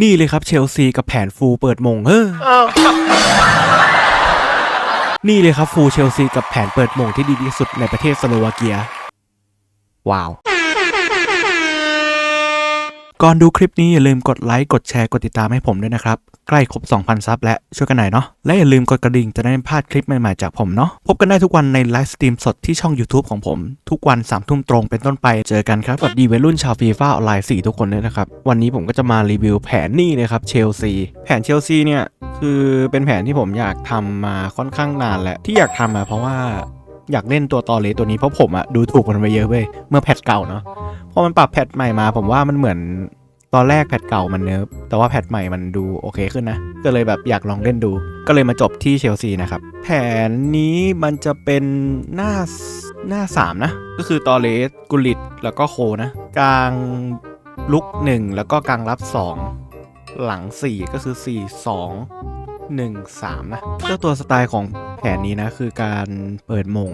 นี่เลยครับเชลซีกับแผนฟูลเปิดมงเฮ้ออ้าวนี่เลยครับฟูลเชลซีกับแผนเปิดมงที่ดีที่สุดในประเทศสโลวาเกีย ว้าว ก่อนดูคลิปนี้อย่าลืมกดไลค์ กดแชร์ กดติดตามให้ผมด้วยนะครับ ใกล้ครบ 2,000 ซับและช่วยกันหน่อยเนาะ และอย่าลืมกดกระดิ่งจะได้ไม่พลาดคลิปใหม่ ๆ จากผมเนาะ พบกันได้ทุกวันในไลฟ์สตรีมสดที่ช่อง YouTube ของผม ทุกวัน3ามทุ่มตรงเป็นต้นไปเจอกันครับสวัสดีวัยรุ่นชาวฟีฟ่าออนไลน์4ทุกคนด้วยนะครับ วันนี้ผมก็จะมารีวิวแผนนี่เลยครับเชลซีแผนเชลซีเนี่ยคือเป็นแผนที่ผมอยากทำมาค่อนข้างนานแหละที่อยากทำอะเพราะว่าอยากเล่นตัวตอเลสตัวนี้เพราะผมอะดูถูกมันไปเยอะเว้ยเมื่อแพทเก่าเนาะพอมันปรับแพทใหม่มา ผมว่ามันเหมือน ตอนแรกแพทเก่ามันเนิร์ฟแต่ว่าแพทใหม่มันดูโอเคขึ้นนะ ก็เลยแบบอยากลองเล่นดู ก็เลยมาจบที่เชลซีนะครับ แผนนี้มันจะเป็นหน้าหน้า 3 นะ ก็คือตอเลสกุลิตแล้วก็โคนะ กลางลุก 1 แล้วก็กลางรับ 2 หลัง 4 ก็คือ 4 2 1 3 นะเจ้าตัวสไตล์ของแผนนี้นะ คือการเปิดมง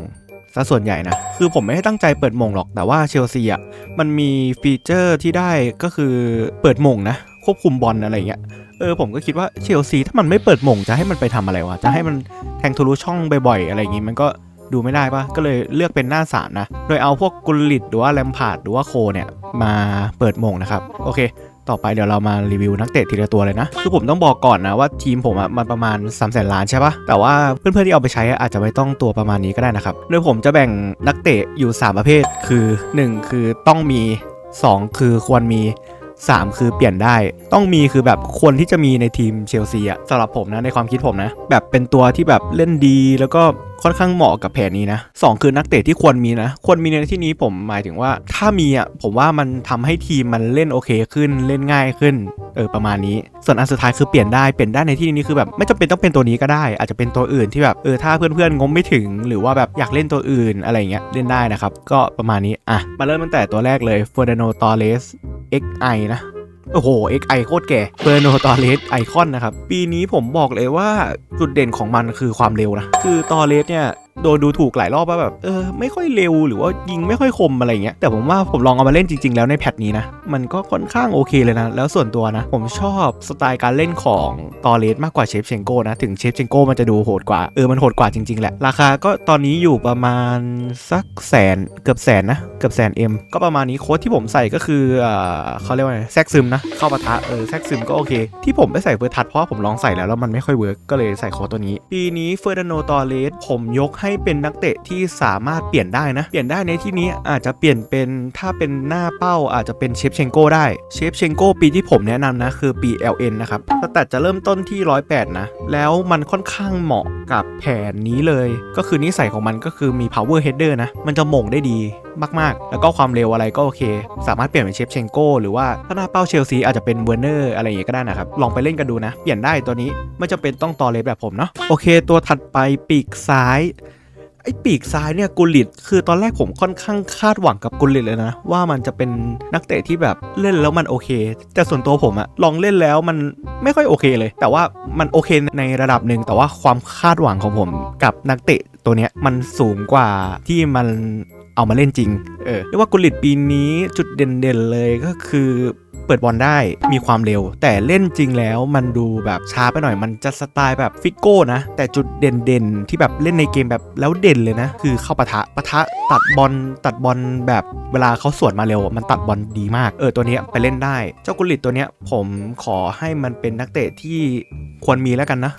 ซะส่วนใหญ่นะ คือผมไม่ได้ตั้งใจเปิดมงหรอก แต่ว่าเชลซีอะ มันมีฟีเจอร์ที่ได้ก็คือเปิดมงนะ ควบคุมบอลอะไรเงี้ย เออผมก็คิดว่าเชลซีถ้ามันไม่เปิดมงจะให้มันไปทำอะไรวะ จะให้มันแทงทะลุช่องบ่อยๆอะไรอย่างงี้มันก็ดูไม่ได้ปะก็เลยเลือกเป็นหน้าสามนะ โดยเอาพวกกุลลิตหรือว่าแลมพาดหรือว่าโคเนี่ยมาเปิดมงนะครับ โอเค ต่อไปเดี๋ยวเรามารีวิวนักเตะทีละตัวเลยนะ คือผมต้องบอกก่อนนะว่าทีมผมอะมันประมาณ3ามแสนล้านใช่ปะแต่ว่าเพื่อนๆที่เอาไปใช้อาจจะไม่ต้องตัวประมาณนี้ก็ได้นะครับ โดยผมจะแบ่งนักเตะอยู่ 3 ประเภท คือ 1 คือต้องมี 2 คือควรมี 3 คือเปลี่ยนได้ ต้องมีคือแบบควรที่จะมีในทีมเชลซีอะสำหรับผมนะในความคิดผมนะ แบบเป็นตัวที่แบบเล่นดีแล้วก็ ค่อนข้างเหมาะกับแผนนี้นะสองคือนักเตะที่ควรมีนะ ควรมีในที่นี้ผมหมายถึงว่า ถ้ามีอะผมว่ามันทำให้ทีมมันเล่นโอเคขึ้นเล่นง่ายขึ้นเออประมาณนี้ ส่วนอันสุดท้ายคือเปลี่ยนได้เปลี่ยนได้ในที่นี้คือแบบไม่จำเป็นต้องเป็นตัวนี้ก็ได้ อาจจะเป็นตัวอื่นที่แบบเออถ้าเพื่อนๆงมไม่ถึง หรือว่าแบบอยากเล่นตัวอื่นอะไรเงี้ยเล่นได้นะครับก็ประมาณนี้อะมาเริ่มตั้งแต่ตัวแรกเลย f e r d i n a n d Torres XI นะ โอ้โห XI โคตรแก่เบอร์โนตอเลสไอคอนนะครับ ปีนี้ผมบอกเลยว่าจุดเด่นของมันคือความเร็วนะ คือตอเลสเนี่ย โดนดูถูกหลายรอบว่าแบบเออไม่ค่อยเร็วหรือว่ายิงไม่ค่อยคมอะไรเงี้ยแต่ผมว่าผมลองเอามาเล่นจริง ๆ แล้วในแพทนี้นะมันก็ค่อนข้างโอเคเลยนะ แล้วส่วนตัวนะ ผมชอบสไตล์การเล่นของตอเลสมากกว่าเชฟเชงโก้นะ ถึงเชฟเชงโก้มันจะดูโหดกว่า เออมันโหดกว่าจริง ๆ แหละ ราคาก็ตอนนี้อยู่ประมาณสักแสนเกือบแสนนะ เกือบแสนเอ็มก็ประมาณนี้โค้ดที่ผมใส่ก็คือเออเขาเรียกว่าไงแซกซึมนะเข้าปะทะเออแซกซึมก็โอเค ที่ผมไม่ใส่เฟิร์ทัชเพราะผมลองใส่แล้วแล้วมันไม่ค่อยเวิร์กก็เลยใส่โค้ดตัวนี้ ปีนี้เฟอร์ดานโนตอเลสผมยกให้ให้เป็นนักเตะที่สามารถเปลี่ยนได้นะ เปลี่ยนได้ในที่นี้อาจจะเปลี่ยนเป็นถ้าเป็นหน้าเป้าอาจจะเป็นเชฟเชงโก้ได้ เชฟเชงโก้ปีที่ผมแนะนำนะคือปี LN นะครับสแตทจะเริ่มต้นที่ 108 นะ แล้วมันค่อนข้างเหมาะกับแผนนี้เลย ก็คือนิสัยของมันก็คือมี power header นะ มันจะหม่งได้ดีมาก ๆ แล้วก็ความเร็วอะไรก็โอเค สามารถเปลี่ยนเป็นเชฟเชงโก้หรือว่าถ้าหน้าเป้าเชลซีอาจจะเป็นเวอร์เนอร์อะไรอย่างเงี้ยก็ได้นะครับ ลองไปเล่นกันดูนะ เปลี่ยนได้ตัวนี้ไม่จำเป็นต้องตอเลสแบบผมเนาะ โอเค ตัวถัดไปปีกซ้าย อ้ปีกซ้ายเนี่ยกุลิตคือตอนแรกผมค่อนข้างคาดหวังกับกุลิตเลยนะ ว่ามันจะเป็นนักเตะที่แบบเล่นแล้วมันโอเค แต่ส่วนตัวผมอะลองเล่นแล้วมันไม่ค่อยโอเคเลย แต่ว่ามันโอเคในระดับหนึ่งแต่ว่าความคาดหวังของผมกับนักเตะตัวเนี้ยมันสูงกว่าที่มันเอามาเล่นจริง เออเรียกว่ากุลิตปีนี้จุดเด่นๆเลยก็คือ เปิดบอลได้มีความเร็ว แต่เล่นจริงแล้วมันดูแบบช้าไปหน่อยมันจะสไตล์แบบฟิกโก้นะ แต่จุดเด่นๆ ที่แบบเล่นในเกมแบบแล้วเด่นเลยนะ คือเข้าปะทะปะทะตัดบอลตัดบอลแบบเวลาเขาสวนมาเร็ว มันตัดบอลดีมากเออตัวนี้ไปเล่นได้ เจ้ากุลิตตัวเนี้ยผมขอให้มันเป็นนักเตะที่ควรมีแล้วกันนะ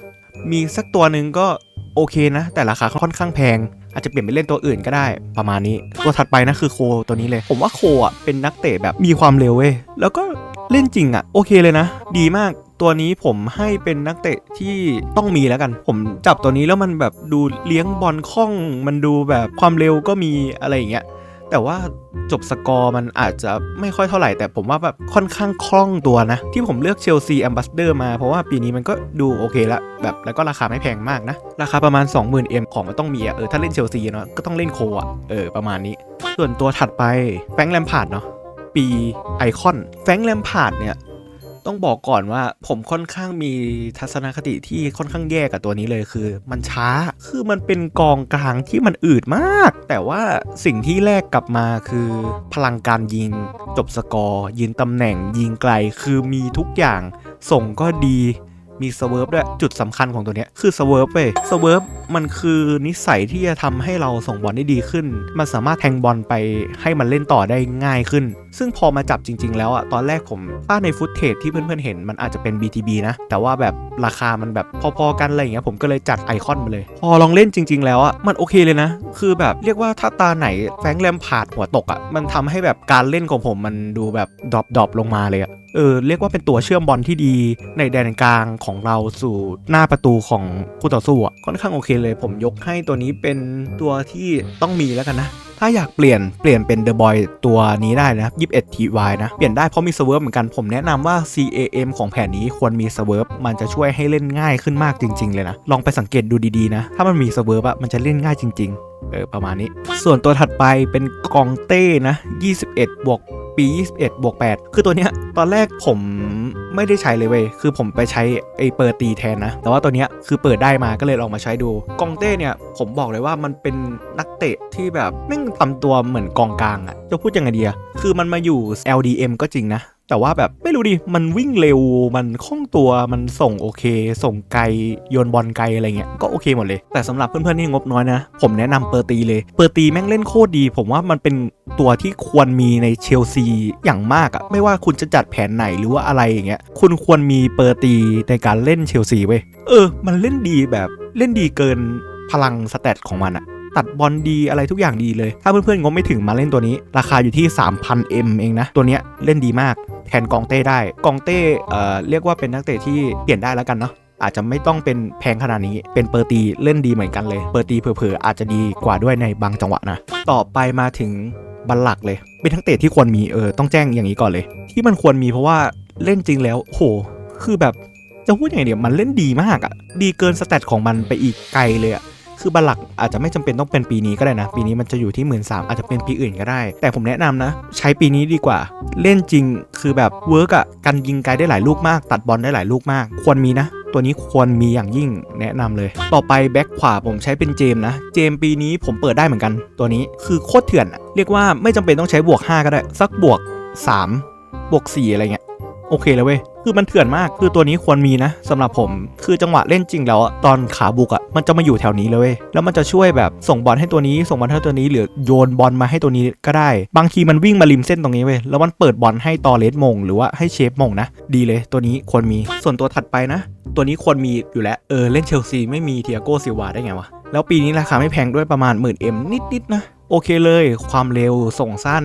มีสักตัวหนึ่งก็โอเคนะ แต่ราคาค่อนข้างแพง อาจจะเปลี่ยนไปเล่นตัวอื่นก็ได้ประมาณนี้ ตัวถัดไปนะคือโคตัวนี้เลย ผมว่าโคอะเป็นนักเตะแบบมีความเร็วเว้ยแล้วก็เล่นจริงอะโอเคเลยนะ ดีมากตัวนี้ผมให้เป็นนักเตะที่ต้องมีแล้วกัน ผมจับตัวนี้แล้วมันแบบดูเลี้ยงบอลคล่อง มันดูแบบความเร็วก็มีอะไรอย่างเงี้ย แต่ว่าจบสกอร์มันอาจจะไม่ค่อยเท่าไหร่ แต่ผมว่าแบบค่อนข้างคล่องตัวนะ ที่ผมเลือกเชลซีแอมบัสเดอร์มาเพราะว่าปีนี้มันก็ดูโอเคละแบบแล้วก็ราคาไม่แพงมากนะ ราคาประมาณ 20,000 M ของมันต้องมีอะเออถ้าเล่นเชลซีเนาะก็ต้องเล่นโคอะเออประมาณนี้ ส่วนตัวถัดไปแฟงแลมพาร์ดเนาะปีไอคอนแฟงแลมพาร์ดเนี่ย ต้องบอกก่อนว่าผมค่อนข้างมีทัศนคติที่ค่อนข้างแย่กับตัวนี้เลยคือ มันช้าคือมันเป็นกองกลางที่มันอืดมาก แต่ว่าสิ่งที่แลกกลับมาคือ พลังการยิง จบสกอร์ยืนตำแหน่งยิงไกลคือมีทุกอย่างส่งก็ดี มีสเวิร์ฟด้วยจุดสำคัญของตัวเนี้ยคือสเวิร์ฟเว้ยสเวิร์ฟมันคือนิสัยที่จะทำให้เราส่งบอลได้ดีขึ้น มันสามารถแทงบอลไปให้มันเล่นต่อได้ง่ายขึ้น ซึ่งพอมาจับจริง ๆ แล้วอะตอนแรกผมถ้าในฟุตเทจที่เพื่อนๆเห็นมันอาจจะเป็น BTB นะ แต่ว่าแบบ ราคามันแบบพอๆกันอะไรอย่างเงี้ยผมก็เลยจัดไอคอนมาเลย พอลองเล่นจริง ๆ แล้วอะมันโอเคเลยนะ คือแบบเรียกว่าถ้าตาไหนแฟงแลมพาดหัวตกอะมันทำให้แบบการเล่นของผมมันดูแบบดรอปๆลงมาเลยอะเออเรียกว่าเป็นตัวเชื่อมบอลที่ดีในแดนกลางของเราสู่หน้าประตูของคู่ต่อสู้อะค่อนข้างโอเคเลย ผมยกให้ตัวนี้เป็นตัวที่ต้องมีแล้วกันนะ ถ้าอยากเปลี่ยนเปลี่ยนเป็น The Boy ตัวนี้ได้นะ 21 TY นะ เปลี่ยนได้เพราะมีเวิร์ฟเหมือนกัน ผมแนะนำว่า CAM ของแผนนี้ควรมีเวิร์ฟมันจะช่วยให้เล่นง่ายขึ้นมากจริง ๆ เลยนะ ลองไปสังเกตดูดีๆนะ ถ้ามันมีเวิร์ฟอะมันจะเล่นง่ายจริง ๆ เออประมาณนี้ ส่วนตัวถัดไปเป็นกองเต้นะ 21 บวกปี 21 บวก 8 คือตัวเนี้ยตอนแรกผม ไม่ได้ใช้เลยเว้ย คือผมไปใช้ไอเปิดตีแทนนะ แต่ว่าตัวเนี้ยคือเปิดได้มาก็เลยลองมาใช้ดู กองเต้เนี่ยผมบอกเลยว่ามันเป็นนักเตะที่แบบแม่งทำตัวเหมือนกองกลางอะจะพูดยังไงดีอะคือมันมาอยู่ LDM ก็จริงนะ แต่ว่าแบบไม่รู้ดิ มันวิ่งเร็ว มันคล่องตัว มันส่งโอเค ส่งไกล โยนบอลไกลอะไรเงี้ย ก็โอเคหมดเลย แต่สำหรับเพื่อนๆที่งบน้อยนะ ผมแนะนำเปอร์ตีเลย เปอร์ตีแม่งเล่นโคตรดี ผมว่ามันเป็นตัวที่ควรมีในเชลซีอย่างมากอะไม่ว่าคุณจะจัดแผนไหนหรือว่าอะไรอย่างเงี้ย คุณควรมีเปอร์ตีในการเล่นเชลซีเว้ย เออ มันเล่นดีแบบเล่นดีเกินพลังสเตตของมันอะตัดบอลดีอะไรทุกอย่างดีเลย ถ้าเพื่อนๆงบไม่ถึงมาเล่นตัวนี้ ราคาอยู่ที่ 3,000 M เองนะ ตัวเนี้ยเล่นดีมาก แทนกองเต้ได้กองเต้เอ่อเรียกว่าเป็นนักเตะที่เปลี่ยนได้แล้วกันเนาะอาจจะไม่ต้องเป็นแพงขนาดนี้ เป็นเปอร์ตีเล่นดีเหมือนกันเลย เปอร์ตีเผลอๆอาจจะดีกว่าด้วยในบางจังหวะนะ ต่อไปมาถึงบัลลักเลย เป็นทั้งเตะที่ควรมีเออต้องแจ้งอย่างนี้ก่อนเลย ที่มันควรมีเพราะว่าเล่นจริงแล้วโห คือแบบจะพูดยังไงเดี๋ยวมันเล่นดีมากอะดีเกินสเตตของมันไปอีกไกลเลยอะ คือบัลลักอาจจะไม่จำเป็นต้องเป็นปีนี้ก็ได้นะ ปีนี้มันจะอยู่ที่1 3ื่นสามอาจจะเป็นปีอื่นก็ได้ แต่ผมแนะนำนะ ใช้ปีนี้ดีกว่า เล่นจริงคือแบบเวิร์กอะกันยิงไกลได้หลายลูกมาก ตัดบอลได้หลายลูกมาก ควรมีนะตัวนี้ควรมีอย่างยิ่งแนะนำเลย ต่อไปแบ็คขวาผมใช้เป็นเจมนะ เจมปีนี้ผมเปิดได้เหมือนกัน ตัวนี้คือโคตรเถื่อนอะเรียกว่าไม่จำเป็นต้องใช้บวก 5 ก็ได้ สักบวก 3 บวก 4 อะไรเงี้ย โอเคเลยเว้ย คือมันเถื่อนมากคือตัวนี้ควรมีนะสำหรับผมคือจังหวะเล่นจริงแล้วอะตอนขาบุกอะมันจะมาอยู่แถวนี้เลย แล้วมันจะช่วยแบบส่งบอลให้ตัวนี้ ส่งบอลให้ตัวนี้หรือโยนบอลมาให้ตัวนี้ก็ได้ บางทีมันวิ่งมาริมเส้นตรงนี้เว้ยแล้วมันเปิดบอลให้ตอเลสมง หรือว่าให้เชฟมงนะ ดีเลย ตัวนี้ควรมีส่วนตัวถัดไปนะ ตัวนี้ควรมีอยู่แล้วเออเล่นเชลซีไม่มีเทียโก้ซิลวาได้ไงวะแล้วปีนี้ราคาไม่แพงด้วยประมาณหมื่นเอ็มนิดๆนะโอเคเลย ความเร็วส่งสั้น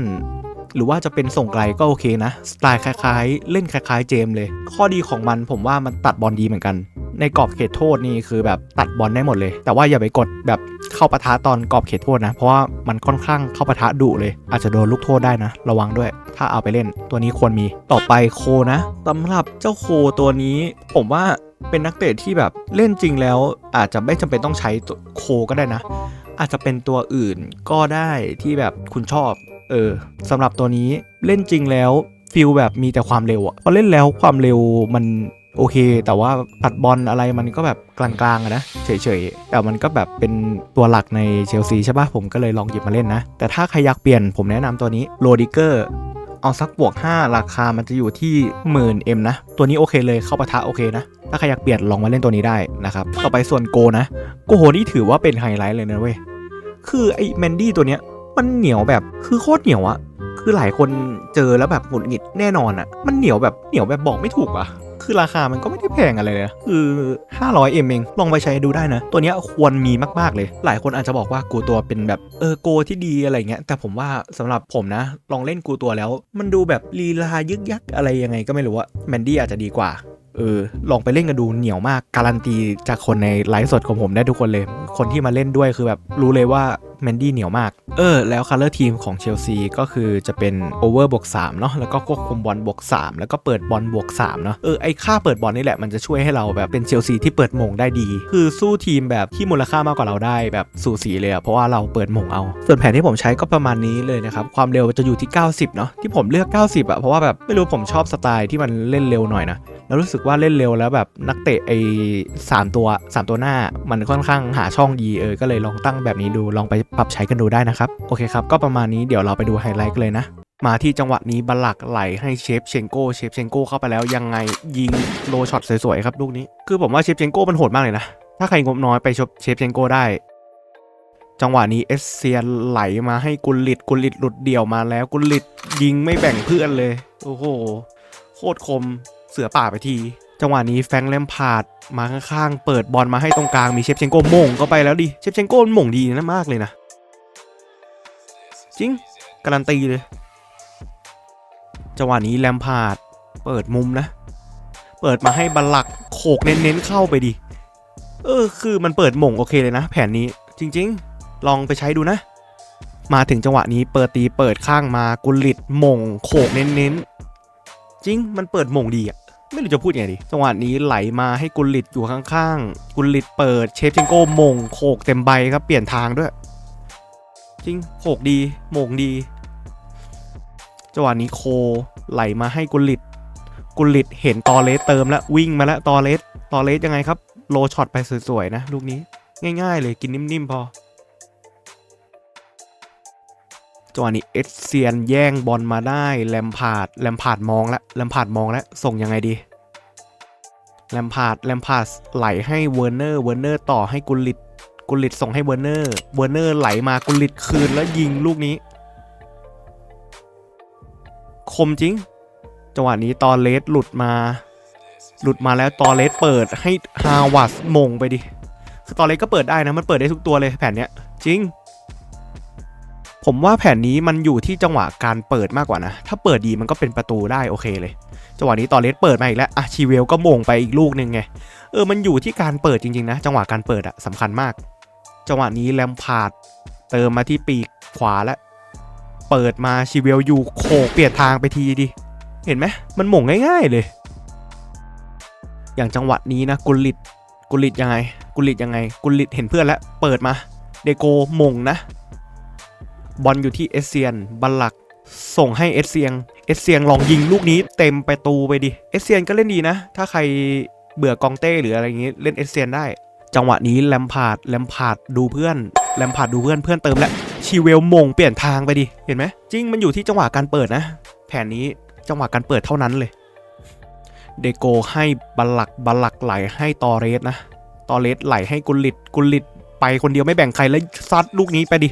หรือว่าจะเป็นส่งไกลก็โอเคนะ สไตล์คล้ายๆ เล่นคล้ายๆ เจมเลย ข้อดีของมันผมว่ามันตัดบอลดีเหมือนกัน ในกรอบเขตโทษนี่คือแบบตัดบอลได้หมดเลย แต่ว่าอย่าไปกดแบบเข้าปะทะตอนกรอบเขตโทษนะ เพราะว่ามันค่อนข้างเข้าปะทะดุเลย อาจจะโดนลูกโทษได้นะ ระวังด้วย ถ้าเอาไปเล่น ตัวนี้ควรมี ต่อไปโคนะสำหรับเจ้าโคตัวนี้ ผมว่าเป็นนักเตะที่แบบเล่นจริงแล้วอาจจะไม่จำเป็นต้องใช้โคก็ได้นะ อาจจะเป็นตัวอื่นก็ได้ที่แบบคุณชอบ เออสำหรับตัวนี้เล่นจริงแล้วฟิลแบบมีแต่ความเร็วอะพอเล่นแล้วความเร็วมันโอเค แต่ว่าตัดบอลอะไรมันก็แบบกลางๆอะนะเฉยๆ แต่มันก็แบบเป็นตัวหลักในเชลซีใช่ปะผมก็เลยลองหยิบมาเล่นนะ แต่ถ้าใครอยากเปลี่ยนผมแนะนำตัวนี้โรดิเกอร์ เอาสักบวก 5 ราคามันจะอยู่ที่หมื่นเอ็มนะ ตัวนี้โอเคเลยเข้าปะทะโอเคนะ ถ้าใครอยากเปลี่ยนลองมาเล่นตัวนี้ได้นะครับ ต่อไปส่วนโกนะ โกโหนี่ถือว่าเป็นไฮไลท์เลยนะเว้ย คือไอ้แมนดี้ตัวเนี้ยมันเหนียวแบบคือโคตรเหนียวอะคือหลายคนเจอแล้วแบบหงุดหงิดแน่นอนอะมันเหนียวแบบเหนียวแบบบอกไม่ถูกอะ คือราคามันก็ไม่ได้แพงอะไรเลยคือ 500 เอ็มเอง ลองไปใช้ดูได้นะ ตัวนี้ควรมีมาก ๆ เลย หลายคนอาจจะบอกว่ากูตัวเป็นแบบเออโกที่ดีอะไรเงี้ย แต่ผมว่าสำหรับผมนะ ลองเล่นกูตัวแล้ว มันดูแบบลีลายึกยักอะไรยังไงก็ไม่รู้ว่าแมนดี้อาจจะดีกว่า เออลองไปเล่นกันดูเหนียวมาก การันตีจากคนในไลฟ์สดของผมได้ทุกคนเลย คนที่มาเล่นด้วยคือแบบรู้เลยว่าแมนดี้เหนียวมาก เออ แล้วคัลเลอร์ทีมของเชลซีก็คือจะเป็นโอเวอร์บวก3เนาะแล้วก็ควบคุมบอลบวก3แล้วก็เปิดบอลบวก3เนาะเออไอค่าเปิดบอลนี่แหละมันจะช่วยให้เราแบบเป็นเชลซีที่เปิดมงได้ดี คือสู้ทีมแบบที่มูลค่ามากกว่าเราได้แบบสูสีเลยอะเพราะว่าเราเปิดมงเอา ส่วนแผนที่ผมใช้ก็ประมาณนี้เลยนะครับความเร็วจะอยู่ที่ 90เนาะที่ผมเลือก 90อะเพราะว่าแบบไม่รู้ผมชอบสไตล์ที่มันเล่นเร็วหน่อยนะ แล้วรู้สึกว่าเล่นเร็วแล้วแบบนักเตะไอ้สามตัวสามตัวหน้า มันค่อนข้างหาช่องดีเออ ก็เลยลองตั้งแบบนี้ดูลองไปปรับใช้กันดูได้นะครับ โอเคครับ ก็ประมาณนี้เดี๋ยวเราไปดูไฮไลท์กันเลยนะมาที่จังหวะนี้บลลักไหลให้เชฟเชงโก้เชฟเชงโก้เข้าไปแล้วยังไงยิงโลช็อตสวยๆครับลูกนี้ คือผมว่าเชฟเชงโก้มันโหดมากเลยนะ ถ้าใครงบน้อยไปชบเชฟเชงโก้ได้ จังหวะนี้เอสเซียนไหลมาให้กุลิตกุลิตหลุดเดี่ยวมาแล้วกุลลิตยิงไม่แบ่งเพื่อนเลย โอ้โห โคตรคม เสือป่าไปที จังหวะนี้แฟงแลมพาดมาข้างๆ เปิดบอลมาให้ตรงกลางมีเชฟเชงโก้ม่งก็ไปแล้วดิ เชฟเชงโก้มันหม่งดีนะมากเลยนะ จริง การันตีเลย จังหวะนี้แลมพาดเปิดมุมนะ เปิดมาให้บัลลักโขกเน้นๆเข้าไปดิ เออคือมันเปิดม่งโอเคเลยนะ แผนนี้จริง ๆ ลองไปใช้ดูนะมาถึงจังหวะนี้เปิดตีเปิดข้างมากุลิตม่งโขกเน้นๆ จริงมันเปิดม่งดีอะ ไม่รู้จะพูดยังไงดีจังหวะนี้ไหลมาให้กุลิตอยู่ข้างๆ กุลิตเปิดเชฟเชงโก้ม่งโขกเต็มใบครับเปลี่ยนทางด้วย จริงโขกดีหม่งดีจังหวะนี้โคไหลมาให้กุลิต กุลิตเห็นตอเลสเติมแล้ววิ่งมาแล้วตอเลสตอเลสยังไงครับ โลช็อตไปสวยๆนะ ลูกนี้ง่าย ๆ เลยกินนิ่มๆพอ จังหวะนี้เอสเซียนแย่งบอลมาได้แลมพาดแลมพาดมองแล้วแลมพาดมองแล้วส่งยังไงดีแลมพาดแลมพาดไหลให้เวอร์เนอร์เวอร์เนอร์ต่อให้กุลิตกุลิตส่งให้เวอร์เนอร์เวอร์เนอร์ไหลมากุลิตคืนแล้วยิงลูกนี้ คมจริง จังหวะนี้ตอเลสหลุดมา หลุดมาแล้วตอเลสเปิดให้ฮาวาสมงไปดิคือตอเลสก็เปิดได้นะมันเปิดได้ทุกตัวเลยแผนเนี้ยจริง ผมว่าแผนนี้มันอยู่ที่จังหวะการเปิดมากกว่านะ ถ้าเปิดดีมันก็เป็นประตูได้โอเคเลย จังหวะนี้ตอเลสเปิดมาอีกแล้วอะชีเวลก็มงไปอีกลูกหนึ่งไง เออมันอยู่ที่การเปิดจริงๆนะ จังหวะการเปิดอะสำคัญมาก จังหวะนี้แลมพาร์ดเติมมาที่ปีกขวาแล้วเปิดมาชีเวลอยู่โขกเปลี่ยนทางไปทีดิ เห็นไหมมันหม่งง่าย ๆเลย อย่างจังหวะนี้นะกุลิตกุลิตยังไง กุลิตยังไง กุลิตเห็นเพื่อนแล้วเปิดมาเดโกหม่งนะ บอลอยู่ที่เอสเซียนบัลลักส่งให้เอสเซียง เอสเซียงลองยิงลูกนี้เต็มไปตูไปดิ เอสเซียนก็เล่นดีนะ ถ้าใครเบื่อกองเต้หรืออะไรอย่างงี้เล่นเอสเซียนได้ จังหวะนี้แลมพาร์ดแลมพาร์ดดูเพื่อนแลมพาร์ดดูเพื่อนเพื่อนเติมแล้วชีเวลมงเปลี่ยนทางไปดิ เห็นไหมจริงมันอยู่ที่จังหวะการเปิดนะ แผนนี้จังหวะการเปิดเท่านั้นเลย เดโกให้บัลลักบัลลักไหลให้ตอเรสนะ ตอเรสไหลให้กุลิตกุลิตไปคนเดียวไม่แบ่งใครแล้วซัดลูกนี้ไปดิ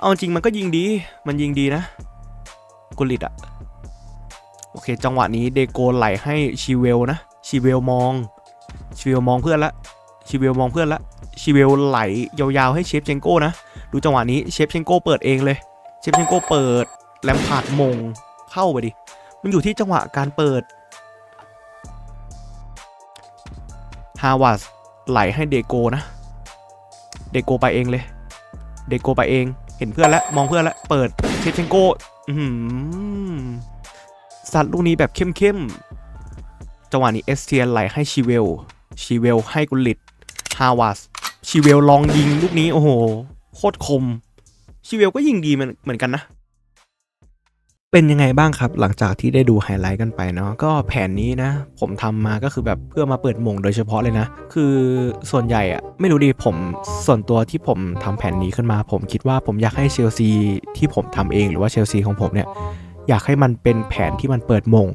เอาจริงมันก็ยิงดี มันยิงดีนะกุลิตอะโอเค จังหวะนี้เดโกไหลให้ชีเวลนะชีเวลมองชีเวลมองเพื่อนละชีเวลมองเพื่อนละชีเวลไหลยาวๆให้เชฟเชงโก้นะ ดูจังหวะนี้เชฟเชงโก้เปิดเองเลยเชฟเชงโก้เปิดแลมพาร์ดมงเข้าไปดิ มันอยู่ที่จังหวะการเปิดฮาวาสไหลให้เดโกนะ เดโกไปเองเลย เดโกไปเอง เห็นเพื่อนแล้วมองเพื่อนแล้วเปิดเชฟเชงโก้สัตว์ลูกนี้แบบเข้มๆจังหวะนี้เอสเทียนไหลให้ชีเวลชีเวลให้กุลิตฮาวาสชีเวลลองยิงลูกนี้โอ้โหโคตรคมชีเวลก็ยิงดีเหมือนกันนะ เป็นยังไงบ้างครับ หลังจากที่ได้ดูไฮไลท์กันไปเนาะก็แผนนี้นะ ผมทำมาก็คือแบบเพื่อมาเปิดมงโดยเฉพาะเลยนะ คือส่วนใหญ่อะไม่รู้ดิผมส่วนตัวที่ผมทำแผนนี้ขึ้นมา ผมคิดว่าผมอยากให้เชลซีที่ผมทำเองหรือว่าเชลซีของผมเนี่ยอยากให้มันเป็นแผนที่มันเปิดมง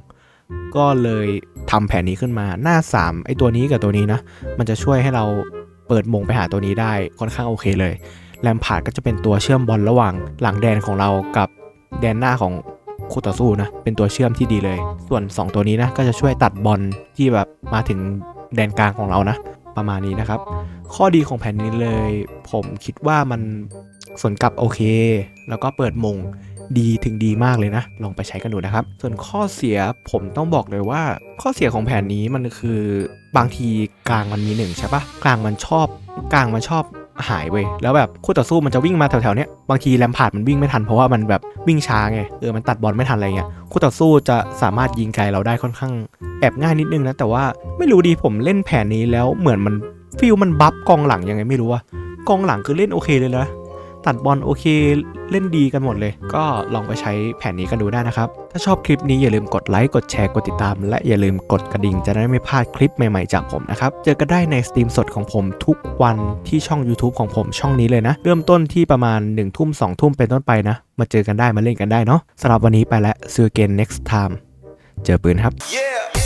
ก็เลยทำแผนนี้ขึ้นมาหน้า 3 ไอตัวนี้กับตัวนี้นะ มันจะช่วยให้เราเปิดมงไปหาตัวนี้ได้ค่อนข้างโอเคเลยแลมพาร์ดก็จะเป็นตัวเชื่อมบอลระหว่างหลังแดนของเรากับแดนหน้าของ คู่ต่อสู้นะ เป็นตัวเชื่อมที่ดีเลย ส่วน 2 ตัวนี้นะ ก็จะช่วยตัดบอลที่แบบมาถึงแดนกลางของเรานะ ประมาณนี้นะครับ ข้อดีของแผนนี้เลย ผมคิดว่ามันส่วนกลับโอเค แล้วก็เปิดมงดีถึงดีมากเลยนะ ลองไปใช้กันดูนะครับ ส่วนข้อเสียผมต้องบอกเลยว่า ข้อเสียของแผนนี้มันคือบางทีกลางมันมีหนึ่งใช่ปะกลางมันชอบ กลางมันชอบ หายเว้ยแล้วแบบคู่ต่อสู้มันจะวิ่งมาแถวๆเนี้ยบางทีแลมพาร์ดมันวิ่งไม่ทันเพราะว่ามันแบบวิ่งช้าไงเออมันตัดบอลไม่ทันอะไรเงี้ยคู่ต่อสู้จะสามารถยิงไกลเราได้ค่อนข้างแอบง่ายนิดนึงนะแต่ว่าไม่รู้ดีผมเล่นแผนนี้แล้วเหมือนมันฟิลมันบัฟกองหลังยังไงไม่รู้อะกองหลังคือเล่นโอเคเลยนะ ตัดบอลโอเคเล่นดีกันหมดเลย ก็ลองไปใช้แผนนี้กันดูได้นะครับ ถ้าชอบคลิปนี้อย่าลืมกดไลค์กดแชร์กดติดตาม และอย่าลืมกดกระดิ่งจะได้ไม่พลาดคลิปใหม่ๆจากผมนะครับ เจอกันได้ในสตรีมสดของผมทุกวันที่ช่อง YouTube ของผมช่องนี้เลยนะ เริ่มต้นที่ประมาณ1นึ่ทุ่มสองทุ่มเป็นต้นไปนะ มาเจอกันได้มาเล่นกันได้เนาะสำหรับวันนี้ไปแล้ว see you again next time เจอปืนครับ Yeah.